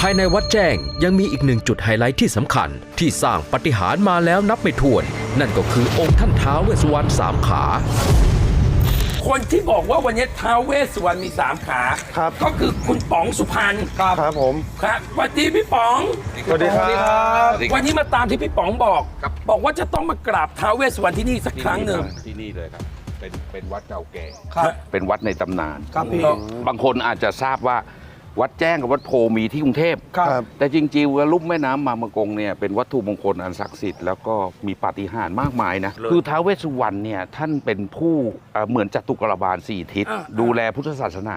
ภายในวัดแจ้งยังมีอีกหนึ่งจุดไฮไลท์ที่สำคัญ ที่สร้างปาฏิหารย์มาแล้วนับไม่ถ้วน นั่นก็คือองค์ท่านท้าวเวสสุวรรณสามขา คนที่บอกว่าวันนี้ท้าวเวสสุวรรณมีสามขา ครับ ก็คือคุณป๋องสุพรรณครับผม ครับสวัสดีพี่ป๋อง สวัสดีครับ วันนี้มาตามที่พี่ป๋องบอก บอกว่าจะต้องมากราบท้าวเวสสุวรรณที่นี่สักครั้งหนึ่งที่นี่เลยครับ เป็นเป็นวัดเก่าแก่ครับเป็นวัดในตำนาน ครับพี่ บางคนอาจจะทราบว่า วัดแจ้งกับวัดโพมีที่กรุงเทพครับแต่จริงๆว่าลุ่มแม่น้ำมามะกงเนี่ยเป็นวัตถุมงคลอันศักดิ์สิทธิ์แล้วก็มีปาฏิหาริย์มากมายนะคือท้าวเวสสุวรรณเนี่ยท่านเป็นผู้เอ่อเหมือนจตุกรบาลสี่ทิศอ่าดูแลพุทธศาสนา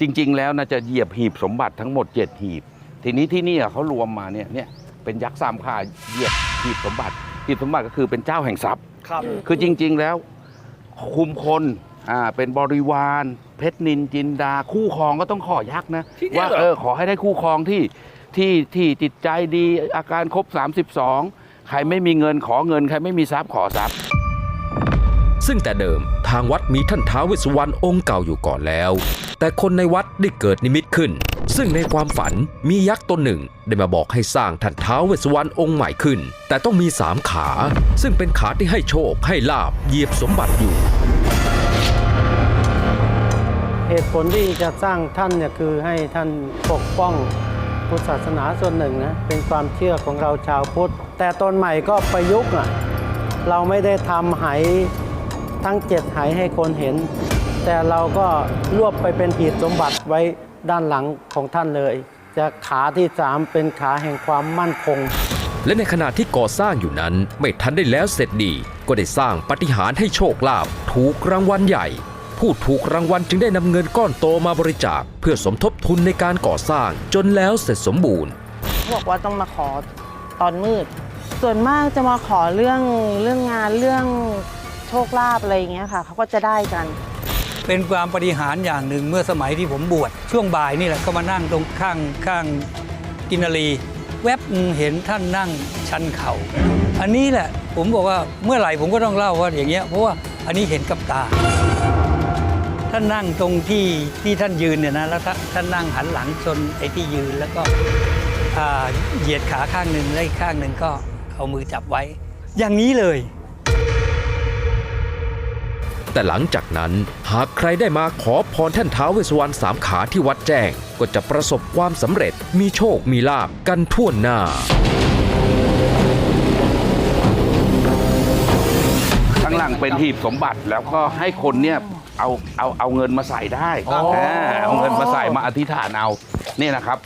จริง ๆ แล้วน่าจะเหยียบหีบสมบัติทั้งหมดเจ็ดหีบ ทีนี้ที่นี่เขารวมมาเนี่ยเนี่ยเป็นยักษ์สามขาเหยียบหีบสมบัติหีบสมบัติก็คือเป็นเจ้าแห่งทรัพย์ครับคือจริง ๆแล้วคุมคน อ่าเป็นบริวาร เพชรนินจินดา คู่ครองก็ต้องขอยักษ์นะ ที่เนี่ยว่าเหรอ เออขอให้ได้คู่ครองที่ที่ที่จิตใจดีอาการครบ 32 ใครไม่มีเงินขอเงิน ใครไม่มีทรัพย์ขอทรัพย์ ซึ่งแต่เดิมทางวัดมีท่านท้าวเวสสุวรรณองค์เก่าอยู่ก่อนแล้ว แต่คนในวัดได้เกิดนิมิตขึ้น ซึ่งในความฝันมียักษ์ตนหนึ่งได้มาบอกให้สร้างท่านท้าวเวสสุวรรณองค์ใหม่ขึ้น แต่ต้องมีสามขา ซึ่งเป็นขาที่ให้โชคให้ลาบเหยียบสมบัติอยู่ เหตุผลที่จะสร้างท่านเนี่ยคือให้ท่านปกป้องพุทธศาสนาส่วนหนึ่งนะเป็นความเชื่อของเราชาวพุทธ แต่ตนใหม่ก็ประยุกต์อะเราไม่ได้ทำไหทั้งเจ็ดไหให้คนเห็น แต่เราก็รวบไปเป็นหีบสมบัติไว้ด้านหลังของท่านเลย จะขาที่สามเป็นขาแห่งความมั่นคง และในขณะที่ก่อสร้างอยู่นั้น ไม่ทันได้แล้วเสร็จดี ก็ได้สร้างปฏิหารให้โชคลาภถูกรางวัลใหญ่ ผู้ถูกรางวัลจึงได้นำเงินก้อนโตมาบริจาค เพื่อสมทบทุนในการก่อสร้าง จนแล้วเสร็จสมบูรณ์ บอกว่าต้องมาขอตอนมืด ส่วนมากจะมาขอเรื่องเรื่องงานเรื่องโชคลาภอะไรอย่างเงี้ยค่ะเขาก็จะได้กัน เป็นความปฏิหารย์อย่างหนึ่งเมื่อสมัยที่ผมบวชช่วงบ่ายนี่แหละก็มานั่งตรงข้างข้างกินนารีแวบหนึ่งเห็นท่านนั่งชันเขา่าอันนี้แหละผมบอกว่าเมื่อไหร่ผมก็ต้องเล่าว่าอย่างเงี้ยเพราะว่าอันนี้เห็นกับตา ท่านนั่งตรงที่ที่ท่านยืนเนี่ยนะแล้วท่านนั่งหันหลังชนไอ้ที่ยืนแล้วก็เหยียดขาข้างหนึ่งแล้วอีกข้างหนึ่งก็เอามือจับไว้ อย่างนี้เลย แต่หลังจากนั้นหากใครได้มาขอพรท่านท้าวเวสสุวรรณสามขาที่วัดแจ้ง ก็จะประสบความสำเร็จมีโชคมีลาบกันทั่วหน้า เป็นหีบสมบัติแล้วก็ให้คนเนี่ยเอาเอาเอาเงินมาใส่ได้าเอาเงินมาใส่มาอธิษฐานเอาเนี่ยนะครับ